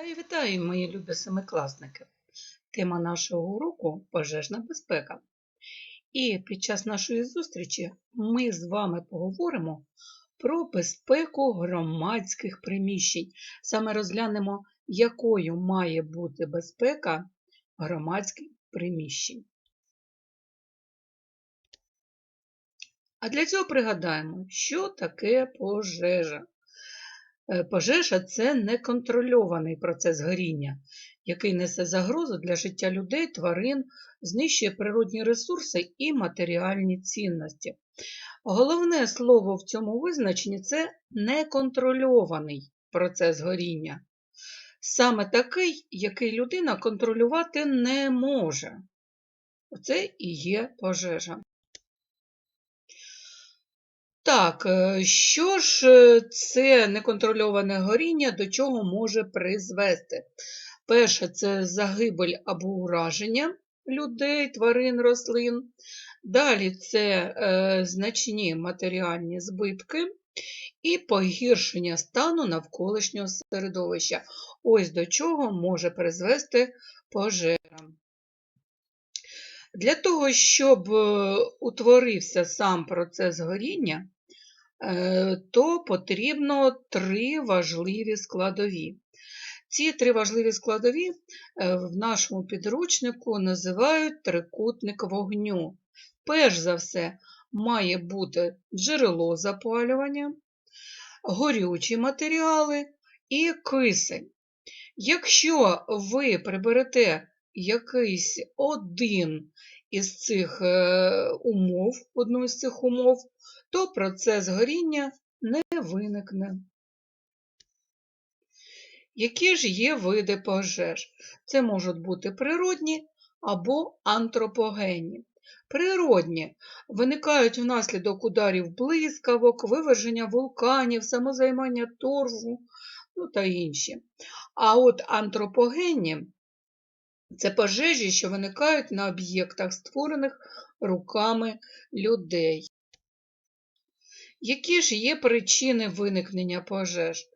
Вітаю, вітаю, мої любі семикласники! Тема нашого уроку пожежна безпека. І під час нашої зустрічі ми з вами поговоримо про безпеку громадських приміщень. Саме розглянемо, якою має бути безпека громадських приміщень. А для цього пригадаємо, що таке пожежа. Е, Пожежа це неконтрольований процес горіння, який несе загрозу для життя людей, тварин, знищує природні ресурси і матеріальні цінності. Головне слово в цьому визначенні це неконтрольований процес горіння. Саме такий, який людина контролювати не може. Це і є пожежа. Так, е, що ж е, це неконтрольоване горіння до чого може призвести? Перше, це загибель або ураження людей, тварин, рослин. Далі це е, значні матеріальні збитки і погіршення стану навколишнього середовища. Ось до чого може призвести пожежа. Для того, щоб е, утворився сам процес горіння, е, то потрібно три важливі складові. Ці три важливі складові е, в нашому підручнику називають трикутник вогню. Перш за все, має бути джерело запалювання, горючі матеріали і кисень. Якщо ви приберете якийсь один із цих е, умов, одну з цих умов, то процес горіння не виникне. Які ж є види пожеж? Це можуть бути природні або антропогенні. Природні виникають внаслідок ударів блискавок, виверження вулканів, самозаймання торфу ну, та інші. А от антропогенні це пожежі, що виникають на об'єктах, створених руками людей. Які ж є причини виникнення пожеж?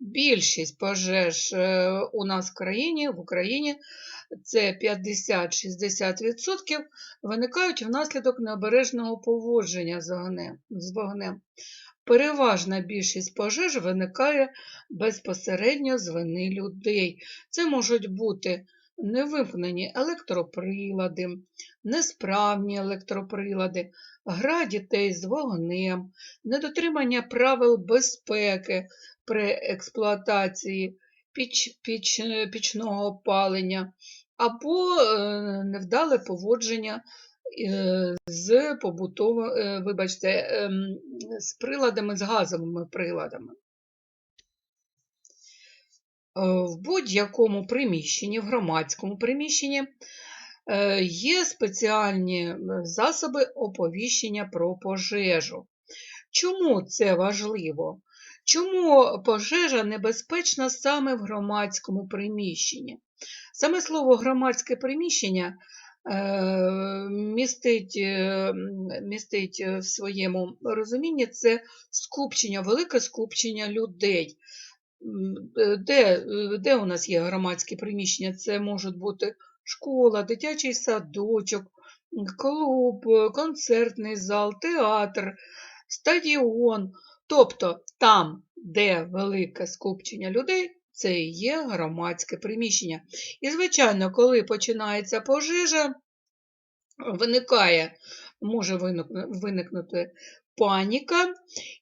Більшість пожеж е, у нас в країні, в Україні це 50-60% виникають внаслідок необережного поводження з вогнем. Переважна більшість пожеж виникає безпосередньо з вини людей. Це можуть бути невимкнені електроприлади, несправні електроприлади, гра дітей з вогнем, недотримання правил безпеки при експлуатації піч, піч, пічного опалення або е, невдале поводження е, з побутово, е, вибачте, ем, з приладами, з газовими приладами. В будь-якому приміщенні, в громадському приміщенні є спеціальні засоби оповіщення про пожежу. Чому це важливо? Чому пожежа небезпечна саме в громадському приміщенні? Саме слово громадське приміщення містить, містить в своєму розумінні це скупчення, велике скупчення людей. Де, де у нас є громадські приміщення? Це можуть бути школа, дитячий садочок, клуб, концертний зал, театр, стадіон. Тобто там, де велике скупчення людей, це і є громадське приміщення. І, звичайно, коли починається пожежа, виникає, може виникнути паніка,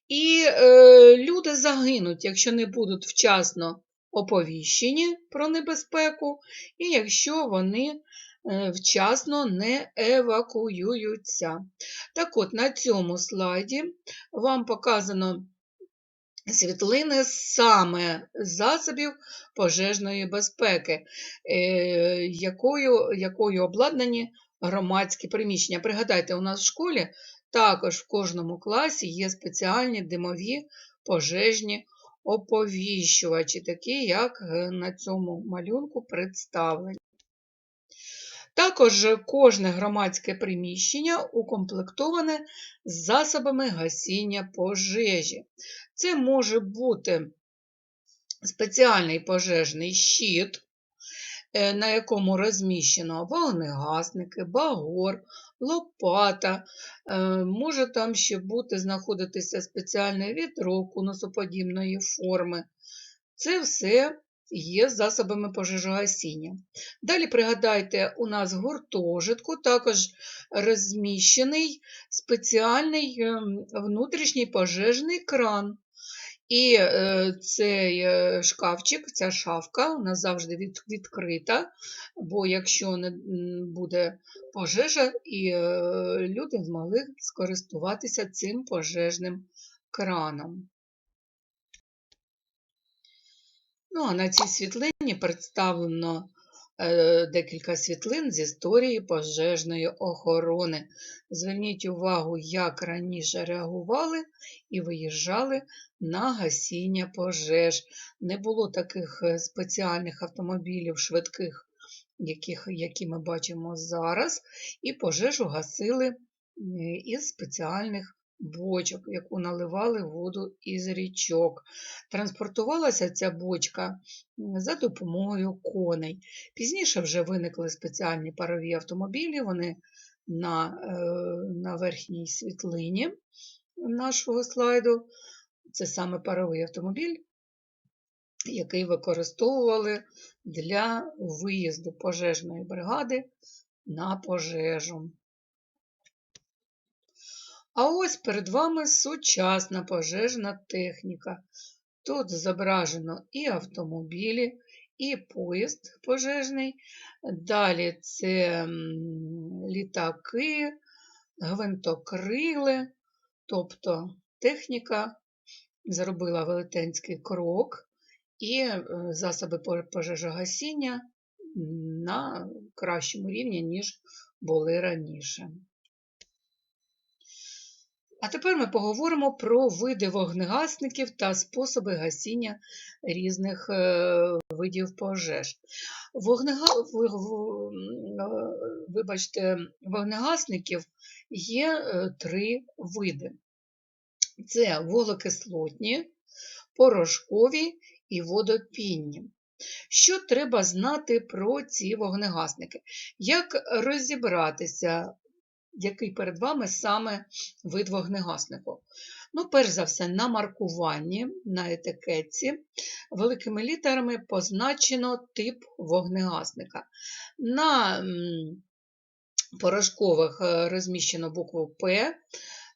і е, люди загинуть, якщо не будуть вчасно оповіщені про небезпеку, і якщо вони е, вчасно не евакуюються. Так от, на цьому слайді вам показано світлини саме засобів пожежної безпеки, е, якою, якою обладнані громадські приміщення. Пригадайте, у нас в школі також в кожному класі є спеціальні димові пожежні оповіщувачі, такі, як е, на цьому малюнку представлені. Також кожне громадське приміщення укомплектоване засобами гасіння пожежі. Це може бути спеціальний пожежний щит, е, на якому розміщено вогнегасники, багор, лопата, е, може там ще бути знаходитися спеціальне відро конусоподібної форми. Це все є засобами пожежогасіння. Далі пригадайте, у нас гуртожитку також розміщений спеціальний ем, внутрішній пожежний кран. І е, цей е, шкафчик, ця шафка, нас завжди від, відкрита, бо якщо не буде пожежа, і е, люди змогли скористуватися цим пожежним краном. Ну, а на цій світлині представлено декілька світлин з історії пожежної охорони. Зверніть увагу, як раніше реагували і виїжджали на гасіння пожеж. Не було таких е, спеціальних автомобілів швидких, яких, які ми бачимо зараз, і пожежу гасили е, із спеціальних бочок, яку наливали воду із річок. Транспортувалася ця бочка за допомогою коней. Пізніше вже виникли спеціальні парові автомобілі, вони на, е, на верхній світлині нашого слайду. Це саме паровий автомобіль, який використовували для виїзду пожежної бригади на пожежу. А ось перед вами сучасна пожежна техніка. Тут зображено і автомобілі, і поїзд пожежний. Далі це літаки, гвинтокрили, тобто техніка зробила велетенський крок і е, засоби по- пожежогасіння на кращому рівні, ніж були раніше. А тепер ми поговоримо про види вогнегасників та способи гасіння різних е, видів пожеж. Вогнега... е, Вибачте, вогнегасників є е, три види. Це вуглекислотні, порошкові і водопінні. Що треба знати про ці вогнегасники? Як розібратися, який перед вами саме вид вогнегаснику? Ну, перш за все, на маркуванні, на етикетці, великими літерами позначено тип вогнегасника. На порошкових е, розміщено букву П,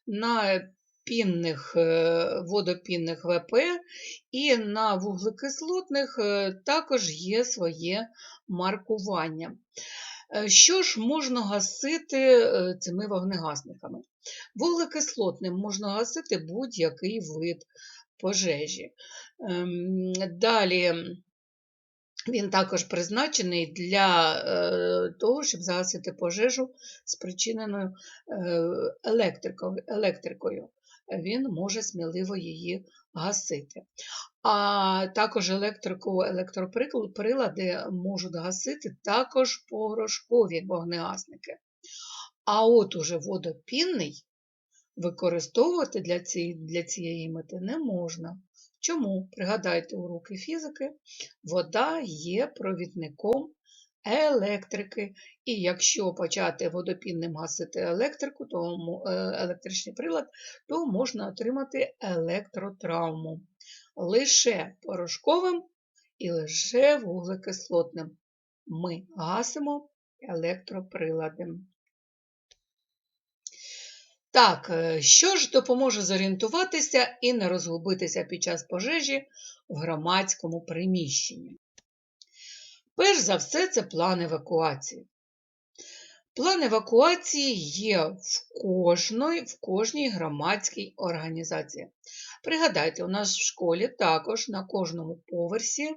на пінних, е, водопінних ВП і на вуглекислотних е, також є своє маркування. Е, Що ж можна гасити е, цими вогнегасниками? Вуглекислотним можна гасити будь-який вид пожежі. Ем, Далі він також призначений для е, того, щоб загасити пожежу, спричиненою електрикою. Він може сміливо її гасити. А також електрику, електроприлади можуть гасити також порошкові вогнегасники. А от уже водопінний використовувати для цієї, для цієї мети не можна. Чому? Пригадайте уроки фізики, вода є провідником електрики. І якщо почати водопінним гасити електрику, то е, електричний прилад, то можна отримати електротравму. Лише порошковим і лише вуглекислотним ми гасимо електроприладом. Так, е, що ж допоможе зорієнтуватися і не розгубитися під час пожежі в громадському приміщенні? Перш за все, це план евакуації. План евакуації є в кожної, в кожній громадській організації. Пригадайте, у нас в школі також на кожному поверсі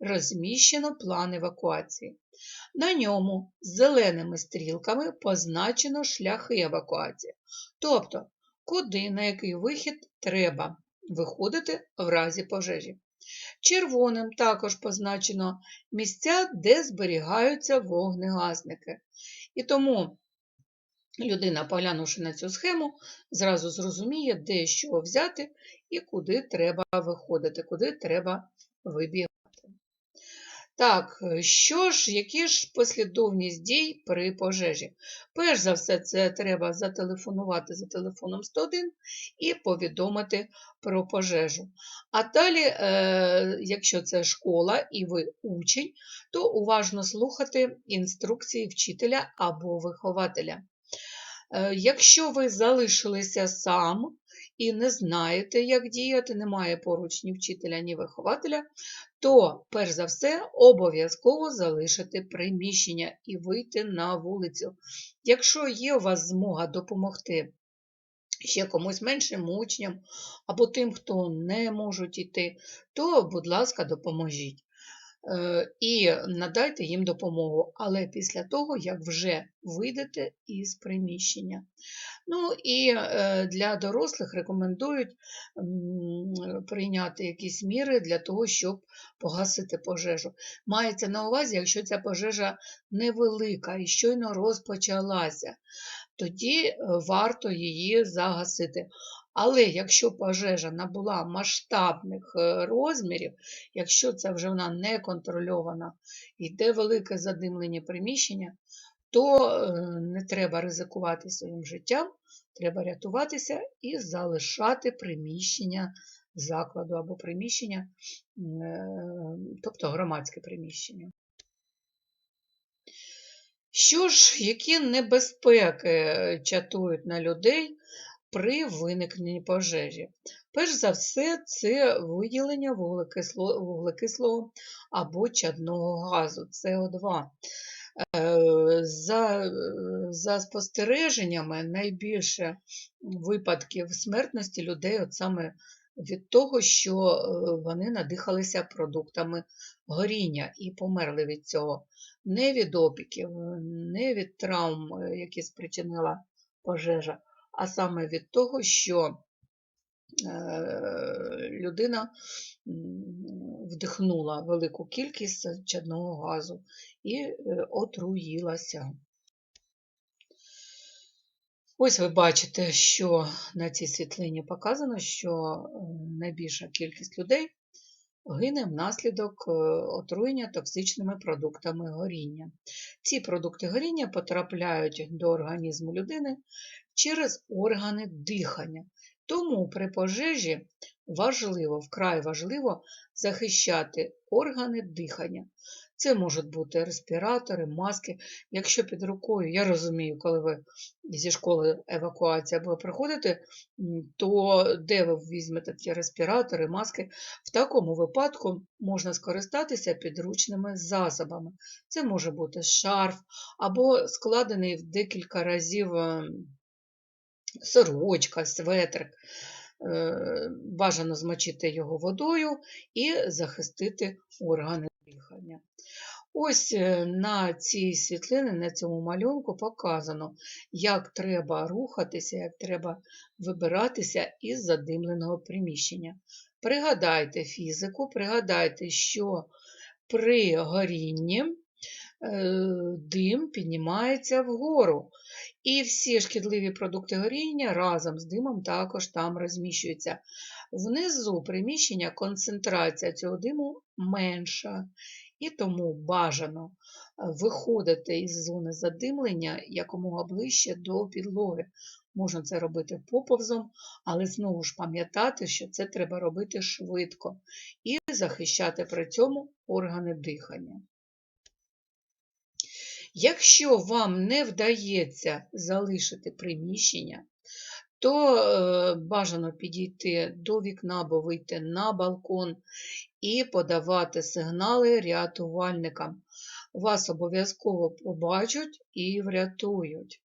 розміщено план евакуації. На ньому зеленими стрілками позначено шляхи евакуації, тобто куди на який вихід треба виходити в разі пожежі. Червоним також позначено місця, де зберігаються вогнегасники. І тому людина, поглянувши на цю схему, зразу зрозуміє, де що взяти і куди треба виходити, куди треба вибігати. Так, е, що ж, які ж послідовність дій при пожежі? Перш за все, це треба зателефонувати за телефоном 101 і повідомити про пожежу. А далі, е, якщо це школа і ви учень, то уважно слухати інструкції вчителя або вихователя. Е, Якщо ви залишилися сам і не знаєте, як діяти, немає поруч ні вчителя, ні вихователя, то, перш за все, обов'язково залишити приміщення і вийти на вулицю. Якщо є у вас змога допомогти ще комусь меншим учням або тим, хто не можуть йти, то, будь ласка, допоможіть. Е, І надайте їм допомогу, але після того, як вже вийдете із приміщення. Ну і е, для дорослих рекомендують прийняти якісь міри для того, щоб погасити пожежу. Мається на увазі, якщо ця пожежа невелика і щойно розпочалася, тоді е, варто її загасити. Але якщо пожежа набула масштабних е, розмірів, якщо це вже вона не контрольована, йде велике задимлення приміщення, то е, не треба ризикувати своїм життям, треба рятуватися і залишати приміщення закладу або приміщення, е, тобто громадське приміщення. Що ж, які небезпеки чатують на людей при виникненні пожежі? Перш за все, це виділення вуглекисло- вуглекислого або чадного газу СО2. Е, За, за спостереженнями, найбільше випадків смертності людей от саме від того, що е, вони надихалися продуктами горіння і померли від цього. Не від опіків, не від травм, е, які спричинила пожежа, а саме від того, що е, людина вдихнула велику кількість чадного газу і е, отруїлася. Ось ви бачите, що на цій світлині показано, що е, найбільша кількість людей гине внаслідок отруєння токсичними продуктами горіння. Ці продукти горіння потрапляють до організму людини через органи дихання. Тому при пожежі важливо, вкрай важливо захищати органи дихання. Це можуть бути респіратори, маски. Якщо під рукою, я розумію, коли ви зі школи евакуація буде приходити, м, то де ви візьмете ті респіратори, маски? В такому випадку можна скористатися підручними засобами. Це може бути шарф або складений в декілька разів ем, сорочка, светрик. Е, Бажано змочити його водою і захистити органи дихання. Ось е, на цій світлині, на цьому малюнку показано, як треба рухатися, як треба вибиратися із задимленого приміщення. Пригадайте фізику, пригадайте, що при горінні е, дим піднімається вгору. І всі шкідливі продукти горіння разом з димом також там розміщуються. Внизу приміщення концентрація цього диму менша, і тому бажано виходити із зони задимлення якомога ближче до підлоги. Можна це робити поповзом, але знову ж пам'ятати, що це треба робити швидко і захищати при цьому органи дихання. Якщо вам не вдається залишити приміщення, то е, бажано підійти до вікна або вийти на балкон і подавати сигнали рятувальникам. Вас обов'язково побачать і врятують.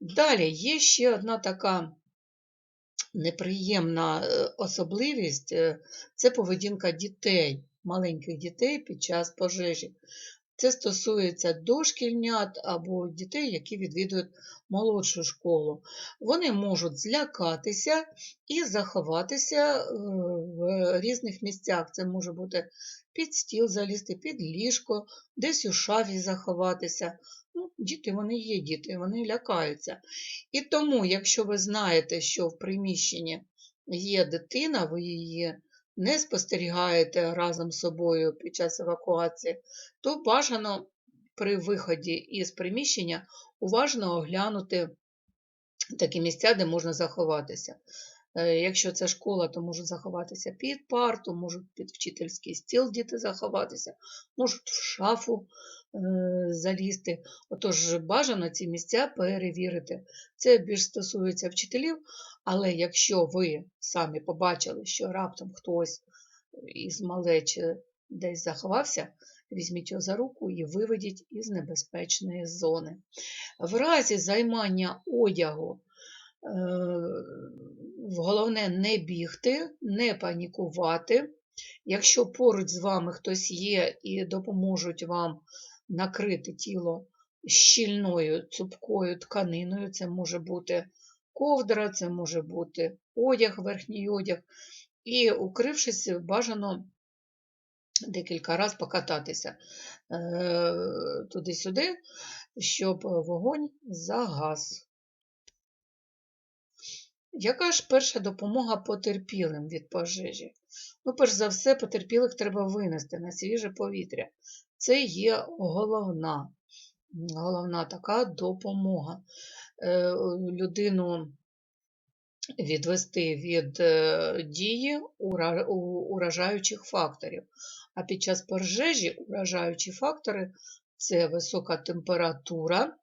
Далі є ще одна така неприємна е, особливість е, це поведінка дітей, маленьких дітей під час пожежі. Це стосується дошкільнят або дітей, які відвідують молодшу школу. Вони можуть злякатися і заховатися е, в різних місцях. Це може бути під стіл залізти, під ліжко, десь у шафі заховатися. Ну, Діти вони є діти, вони лякаються. І тому, якщо ви знаєте, що в приміщенні є дитина, ви її не спостерігаєте разом з собою під час евакуації, то бажано при виході із приміщення уважно оглянути такі місця, де можна заховатися. Е, Якщо це школа, то можуть заховатися під парту, можуть під вчительський стіл діти заховатися, можуть в шафу е, залізти. Отож, бажано ці місця перевірити. Це більш стосується вчителів, але якщо ви самі побачили, що раптом хтось із малечі десь заховався, візьміть його за руку і виведіть із небезпечної зони. В разі займання одягу е, головне не бігти, не панікувати. Якщо поруч з вами хтось є і допоможуть вам накрити тіло щільною цупкою тканиною, це може бути ковдра, це може бути одяг, верхній одяг. І, укрившись, бажано декілька разів покататися е, туди-сюди, щоб вогонь загас. Яка ж перша допомога потерпілим від пожежі? Ну, перш за все, потерпілих треба винести на свіже повітря. Це є головна, головна така допомога. Е, Людину відвести від е, дії уражаючих факторів. А під час пожежі уражаючі фактори це висока температура,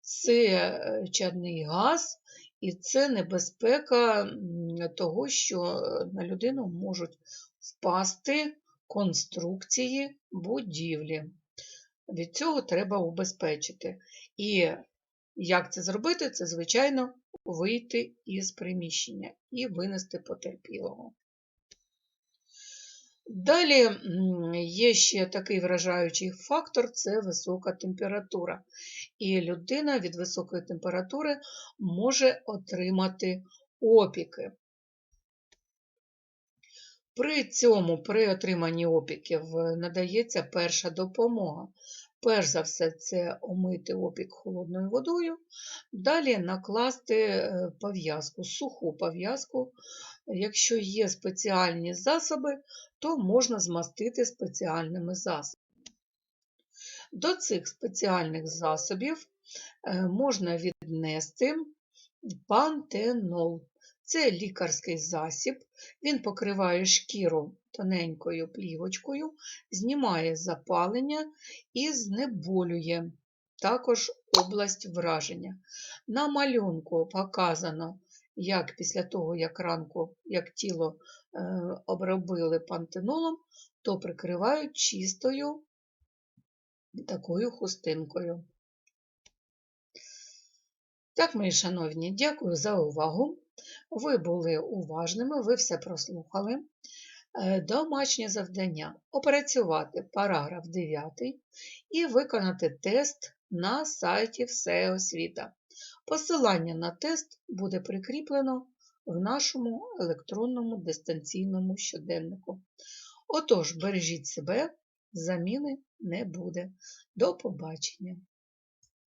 це е, чадний газ і це небезпека того, що на людину можуть впасти конструкції будівлі. Від цього треба убезпечити. І як це зробити? Це, звичайно, вийти із приміщення і винести потерпілого. Далі є ще такий вражаючий фактор це висока температура. І людина від високої температури може отримати опіки. При цьому, при отриманні опіків, надається перша допомога. Перш за все, це омити опік холодною водою, далі накласти е, пов'язку, суху пов'язку. Якщо є спеціальні засоби, то можна змастити спеціальними засобами. До цих спеціальних засобів е, можна віднести пантенол. Це лікарський засіб, він покриває шкіру тоненькою плівочкою, знімає запалення і знеболює також область враження. На малюнку показано, як після того, як ранку, як тіло е, обробили пантенолом, то прикривають чистою такою хустинкою. Так, мої шановні, дякую за увагу. Ви були уважними, ви все прослухали. Е, Домашнє завдання опрацювати параграф 9 і виконати тест на сайті Все освіта. Посилання на тест буде прикріплено в нашому електронному дистанційному щоденнику. Отож, бережіть себе, заміни не буде. До побачення!